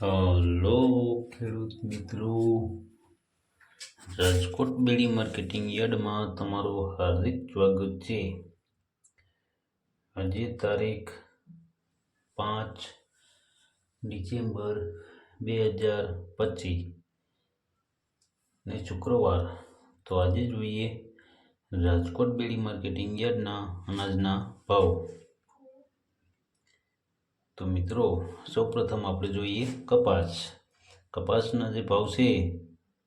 Hello ખેડૂત મિત્રો, રાજકોટ બેડી marketing યાર્ડમાં તમારું હાર્દિક સ્વાગત છે. આજે તારીખ પાંચ ડિસેમ્બર બે હજાર પચીસ ને શુક્રવાર. તો આજે જોઈએ રાજકોટ બેડી માર્કેટિંગ યાર્ડના અનાજના ભાવ. તો મિત્રો, સૌપ્રથમ આપણે જોઈએ કપાસ. કપાસના જે ભાવ છે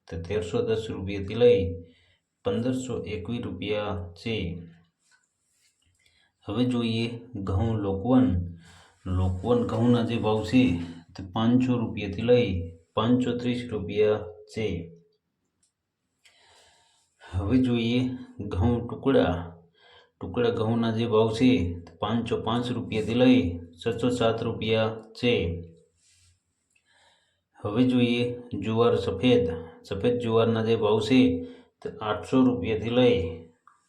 તે તેરસો દસ રૂપિયાથી લઈ પંદરસો એકવીસ રૂપિયા છે. હવે જોઈએ ઘઉં લોકવન. લોકવન ઘઉંના જે ભાવ છે તે પાંચસો રૂપિયાથી લઈ પાંચસો ત્રીસ રૂપિયા છે. હવે જોઈએ ઘઉં ટુકડા. ટુકડા ઘઉંના જે ભાવ છે પાંચસો પાંચ રૂપિયાથી લઈ છસો સાત રૂપિયા છે. હવે જોઈએ જુવાર સફેદ. સફેદ જુવારના જે ભાવ છે, તે આઠસો રૂપિયાથી લઈ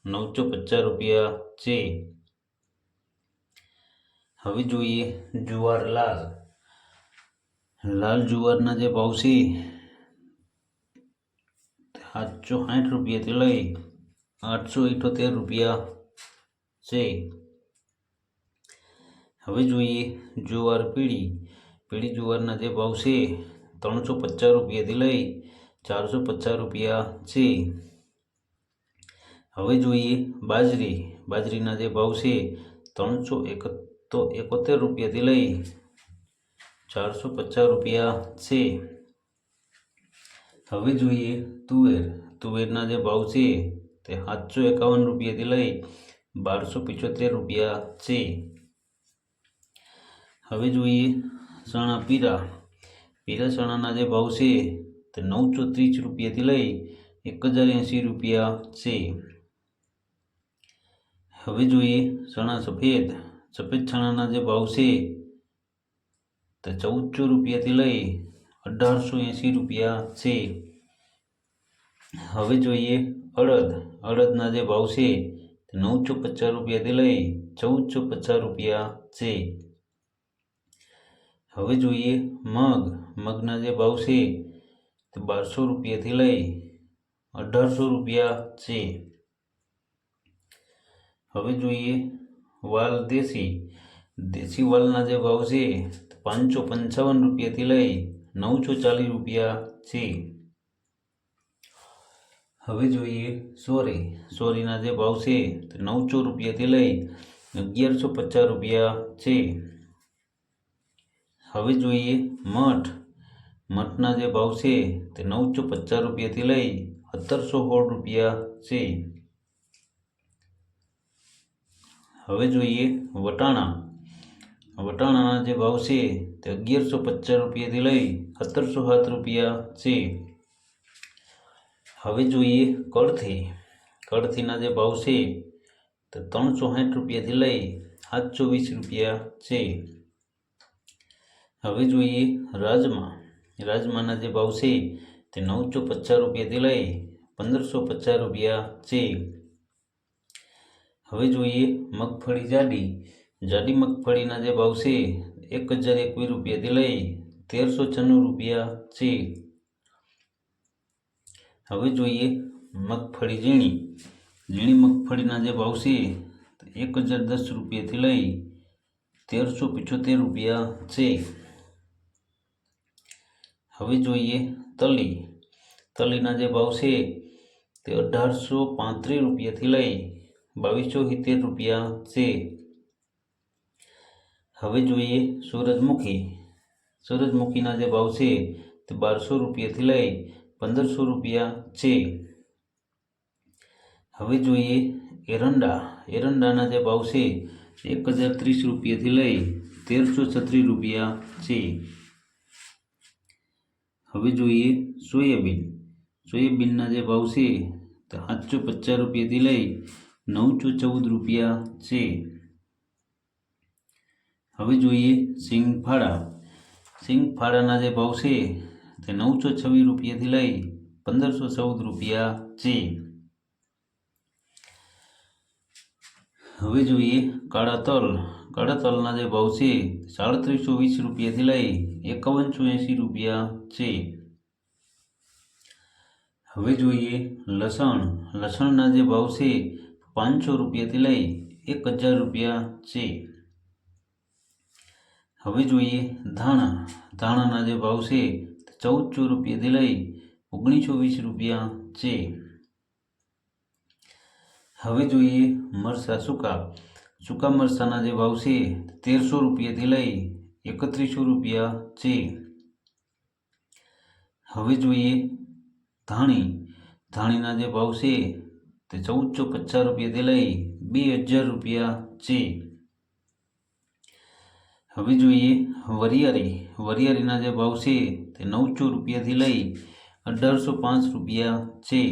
નવસો પચાસ રૂપિયા છે. હવે જોઈએ જુવાર લાલ. લાલ જુવારના જે ભાવ છે સાતસો સાઠ રૂપિયાથી લઈ આઠસો ઇઠોતેર રૂપિયા છે. હવે જોઈએ જુવાર પીળી. પીળી જુવારના જે ભાવ છે, ત્રણસો પચાસ રૂપિયાથી લઈ ચારસો પચાસ રૂપિયા છે. હવે જોઈએ બાજરી. બાજરીના જે ભાવ છે, ત્રણસો એકતો એકોતેર રૂપિયાથી લઈ ચારસો પચાસ રૂપિયા છે. હવે જોઈએ તુવેર. તુવેરના જે ભાવ છે, તે સાતસો એકાવન રૂપિયાથી લઈ બારસો પિચોતેર રૂપિયા છે. હવે જોઈએ ચણા પીરા. પીરા ચણાના જે ભાવ છે તે નવસો ત્રીસ રૂપિયાથી લઈ એક હજાર એંસી રૂપિયા છે. હવે જોઈએ ચણા સફેદ. સફેદ ચણાના જે ભાવ છે તે ચૌદસો રૂપિયાથી લઈ અઢારસો એંસી રૂપિયા છે. હવે જોઈએ અડદ. અડદના જે ભાવ છે નવસો પચાસ રૂપિયાથી લઈ ચૌદસો પચાસ રૂપિયા છે. હવે જોઈએ મગ. મગના જે ભાવ છે તે બારસો રૂપિયાથી લઈ અઢારસો રૂપિયા છે. હવે જોઈએ વાલ દેશી. દેશી વાલના જે ભાવ છે પાંચસો પંચાવન રૂપિયાથી લઈ નવસો ચાલીસ રૂપિયા છે. હવે જોઈએ સોરી. સોરીના જે ભાવ છે તે નવસો રૂપિયાથી લઈ અગિયારસો પચાસ રૂપિયા છે. હવે જોઈએ મઠ. મઠના જે ભાવ છે તે નવસો પચાસ રૂપિયાથી લઈ સત્તરસો સોળ રૂપિયા છે. હવે જોઈએ વટાણા. વટાણાના જે ભાવ છે તે અગિયારસો પચાસ રૂપિયાથી લઈ સત્તરસો સાત રૂપિયા છે. હવે જોઈએ કળથી કળથીના જે ભાવ છે તો ત્રણસો સાઠ રૂપિયાથી લઈ સાત ચોવીસ રૂપિયા છે. હવે જોઈએ રાજમા. રાજમાના જે ભાવ છે તે નવસો પચાસ રૂપિયાથી લઈ પંદરસો પચાસ રૂપિયા છે. હવે જોઈએ મગફળી જાડી. જાડી મગફળીના જે ભાવ છે એક હજાર એકવીસ રૂપિયાથી લઈ તેરસો છન્નું રૂપિયા છે. હવે જોઈએ મગફળી ઝીણી. ઝીણી મગફળીના જે ભાવ છે એક હજાર દસ રૂપિયાથી લઈ તેરસો પિચોતેર રૂપિયા છે. હવે જોઈએ તલી. તલીના જે ભાવ છે તે અઢારસો પાંત્રીસ રૂપિયાથી લઈ બાવીસો સિત્તેર રૂપિયા છે. હવે જોઈએ સૂરજમુખી. સૂરજમુખીના જે ભાવ છે તે બારસો રૂપિયાથી લઈ પંદરસો રૂપિયા છે. હવે જોઈએ એરંડા. એરંડાના જે ભાવ છે એક હજાર ત્રીસ રૂપિયાથી લઈ તેરસો છત્રીસ રૂપિયા છે. હવે જોઈએ સોયાબીન. સોયાબીનના જે ભાવ છે તે સાતસો પચાસ રૂપિયાથી લઈ નવસો ચૌદ રૂપિયા છે. હવે જોઈએ સિંગફાળા. સિંગફાળાના જે ભાવ છે તે નવસો છવ્વીસ રૂપિયાથી લઈ પંદરસો ચૌદ રૂપિયા છે. હવે જોઈએ કાળા તલ. કાળા તલના જે ભાવ છે, સાડત્રીસો વીસ રૂપિયાથી લઈ એકાવનસો એંસી રૂપિયા છે. હવે જોઈએ લસણ. લસણના જે ભાવ છે, પાંચસો રૂપિયાથી લઈ એક હજાર રૂપિયા છે. હવે જોઈએ ધાણા. ધાણાના જે ભાવ છે ચૌદસો રૂપિયાથી લઈ ઓગણીસો વીસ રૂપિયા છે. હવે જોઈએ મરસા સૂકા. સૂકા મરસાના જે ભાવ છે, તેરસો રૂપિયાથી લઈ એકત્રીસો રૂપિયા છે. હવે જોઈએ ધાણી. ધાણીના જે ભાવ છે, તે ચૌદસો પચાસ રૂપિયાથી લઈ બે હજાર રૂપિયા છે. હવે જોઈએ વરિયારી. વરિયારીના જે ભાવ છે તે નવસો રૂપિયાથી લઈ અઢારસો પાંચ રૂપિયા છે.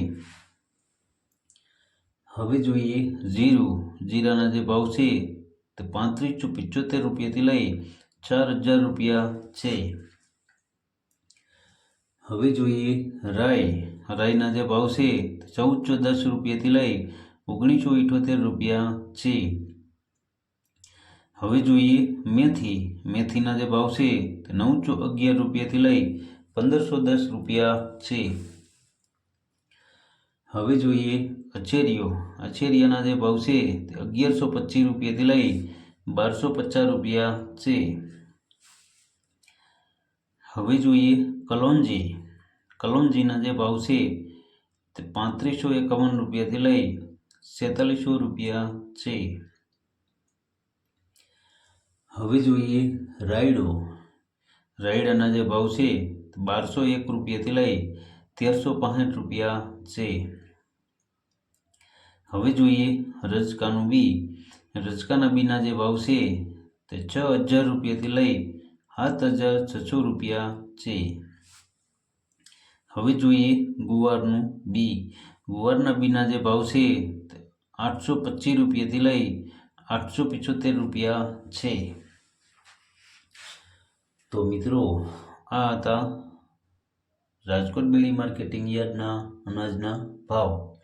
હવે જોઈએ જીરું. જીરાના જે ભાવ છે તે પાંત્રીસો પિચોતેર રૂપિયાથી લઈ ચાર હજાર રૂપિયા છે. હવે જોઈએ રાય રાયના જે ભાવ છે ચૌદસો દસ રૂપિયાથી લઈ ઓગણીસો ઇઠોતેર રૂપિયા છે. હવે જોઈએ મેથી. મેથીના જે ભાવ છે તે નવસો અગિયાર રૂપિયાથી લઈ પંદરસો દસ રૂપિયા છે. હવે જોઈએ અછેરીઓ. અછેરીયાના જે ભાવ છે તે અગિયારસો પચીસ રૂપિયાથી લઈ બારસો પચાસ રૂપિયા છે. હવે જોઈએ કલોંજી. કલોંજીના જે ભાવ છે તે પાંત્રીસો એકાવન રૂપિયાથી લઈ સેતાલીસો રૂપિયા છે. હવે જોઈએ રાયડો. રાયડાના જે ભાવ છે બારસો એક રૂપિયાથી લઈ તેરસો પાસઠ રૂપિયા છે. હવે જોઈએ રજકાનું બી. રજકાના બીના જે ભાવ છે, તે છ હજાર રૂપિયાથી લઈ સાત હજાર છસો રૂપિયા છે. હવે જોઈએ ગુવારનું બી. ગુવારના બીના જે ભાવ છે આઠસો પચીસ રૂપિયાથી લઈ આઠસો પિચોતેર રૂપિયા છે. તો મિત્રો, આ હતા રાજકોટ બિલ્ડિંગ માર્કેટિંગ યાર્ડના અનાજના ભાવ.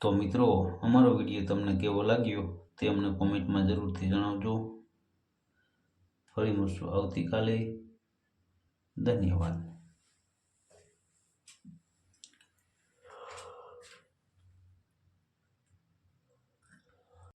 તો મિત્રો, અમારો વીડિયો તમને કેવો લાગ્યો તે અમને કોમેન્ટમાં જરૂરથી જણાવજો. ફરી મળશું આવતીકાલે. ધન્યવાદ.